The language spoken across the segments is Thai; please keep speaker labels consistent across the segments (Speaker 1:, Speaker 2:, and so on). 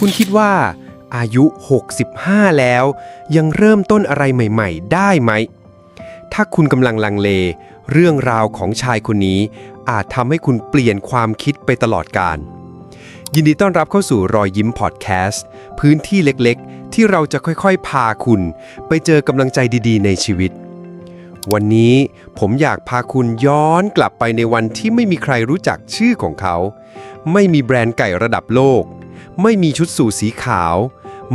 Speaker 1: คุณคิดว่า อายุ 65 แล้ว ยังเริ่มต้นอะไรใหม่ ๆ ได้ไหม ถ้าคุณกำลังลังเล เรื่องราวของชายคนนี้ อาจทำให้คุณเปลี่ยนความคิดไปตลอดกาลยินดีต้อนรับเข้าสู่รอยยิ้มพอดแคสต์พื้นที่เล็กๆ ที่เราจะค่อยๆ พาคุณ ไปเจอกำลังใจดีๆ ในชีวิต วันนี้ผมอยากพาคุณย้อนกลับไปในวันที่ไม่มีใครรู้จักชื่อของเขา ไม่มีแบรนด์ไก่ระดับโลก ไม่มีชุดสูทสีขาว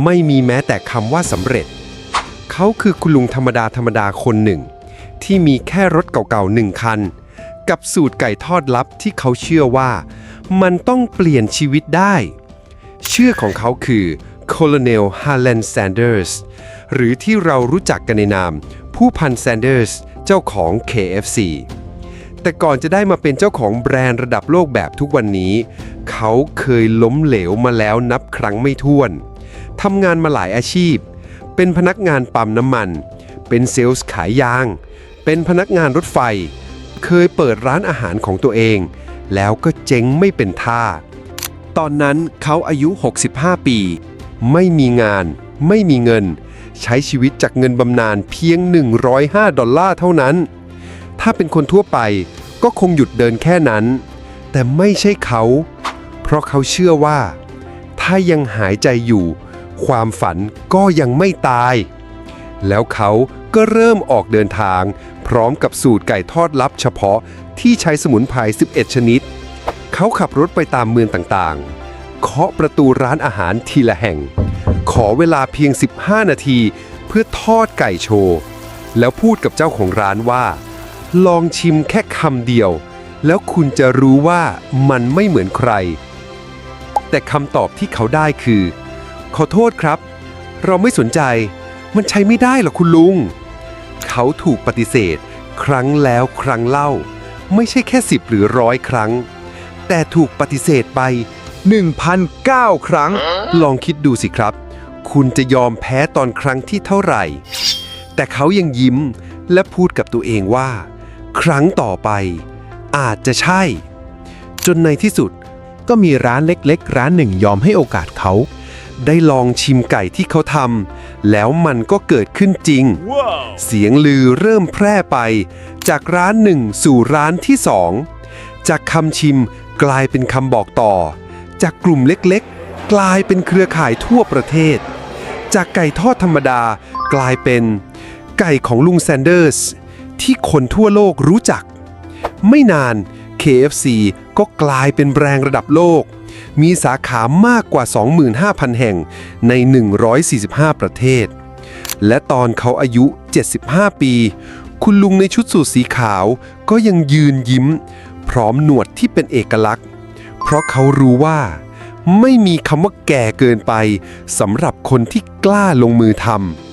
Speaker 1: ไม่มีแม้แต่คำว่าสำเร็จ เขาคือคุณลุงธรรมดาธรรมดาคนหนึ่ง ที่มีแค่รถเก่าๆหนึ่งคัน กับสูตรไก่ทอดลับที่เขาเชื่อว่า มันต้องเปลี่ยนชีวิตได้ ชื่อของเขาคือ Colonel Harlan Sanders หรือที่เรารู้จักกันในนาม ผู้พันแซนเดอร์สเจ้าของ KFC แต่ก่อนจะได้มาเป็นเจ้าของแบรนด์ระดับโลกแบบทุกวันนี้ เขาเคยล้มเหลวมาแล้วนับครั้งไม่ถ้วนทำงานมาหลายอาชีพ เป็นพนักงานปั๊มน้ำมัน เป็นเซลล์ขายยาง เป็นพนักงานรถไฟ เคยเปิดร้านอาหารของตัวเอง แล้วก็เจ๊งไม่เป็นท่า ตอนนั้นเขาอายุ 65 ปี ไม่มีงาน ไม่มีเงิน ใช้ชีวิตจากเงินบำนาญเพียง 105 ดอลลาร์เท่านั้น ถ้าเป็นคนทั่วไปก็คงหยุดเดินแค่นั้น แต่ไม่ใช่เขา เพราะเขาเชื่อว่า ถ้ายังหายใจอยู่ ความฝันก็ยังไม่ตาย แล้วเขาก็เริ่มออกเดินทาง พร้อมกับสูตรไก่ทอดลับเฉพาะที่ใช้สมุนไพร 11 ชนิด เขาขับรถไปตามเมืองต่างๆ เคาะประตูร้านอาหารทีละแห่ง ขอเวลาเพียง 15 นาที เพื่อทอดไก่โชว์ แล้วพูดกับเจ้าของร้านว่า ลองชิมแค่คำเดียว แล้วคุณจะรู้ว่ามันไม่เหมือนใคร แต่คำตอบที่เขาได้คือ ขอโทษครับ เราไม่สนใจ มันใช้ไม่ได้หรอคุณลุง เขาถูกปฏิเสธ ครั้งแล้วครั้งเล่า ไม่ใช่แค่สิบหรือร้อยครั้ง แต่ถูกปฏิเสธไป 1,009 ครั้ง ลองคิดดูสิครับ คุณจะยอมแพ้ตอนครั้งที่เท่าไหร่ แต่เขายังยิ้มและพูดกับตัวเองว่า ครั้งต่อไป อาจจะใช่ จนในที่สุดก็มีร้านเล็กๆ ร้านหนึ่งยอมให้โอกาสเขา ได้ลองชิมไก่ที่เขาทำแล้วมันก็เกิดขึ้นจริงเสียงลือเริ่มแพร่ไป จากร้านหนึ่งสู่ร้านที่สอง จากคำชิมกลายเป็นคำบอกต่อ จากกลุ่มเล็กๆ กลายเป็นเครือข่ายทั่วประเทศ จากไก่ทอดธรรมดา กลายเป็น ไก่ของลุงแซนเดอร์ส ที่คนทั่วโลกรู้จัก ไม่นาน KFC ก็กลายเป็นแบรนด์ระดับโลก มีสาขามากกว่า 25,000 แห่งใน 145 ประเทศ และตอนเขาอายุ 75 ปี คุณลุงในชุดสูทสีขาวก็ยังยืนยิ้ม พร้อมหนวดที่เป็นเอกลักษณ์ เพราะเขารู้ว่า ไม่มีคำว่าแก่เกินไปสำหรับคนที่กล้าลงมือทำ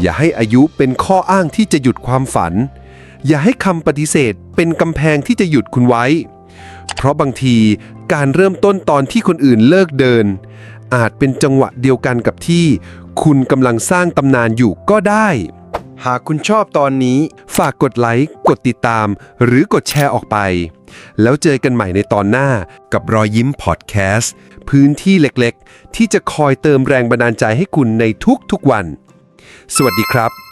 Speaker 1: อย่าให้อายุเป็นข้ออ้างที่จะหยุดความฝัน อย่าให้คำปฏิเสธเป็นกำแพงที่จะหยุดคุณไว้ เพราะบางทีการเริ่มต้นตอนที่คนอื่นเลิกเดิน อาจเป็นจังหวะเดียวกันกับที่ คุณกำลังสร้างตำนานอยู่ก็ได้ หากคุณชอบตอนนี้ ฝากกดไลค์ กดติดตาม หรือกดแชร์ออกไป แล้วเจอกันใหม่ในตอนหน้ากับรอยยิ้มพอดแคสต์พื้นที่เล็กๆ ที่จะคอยเติมแรงบันดาลใจให้คุณในทุกๆวัน สวัสดีครับ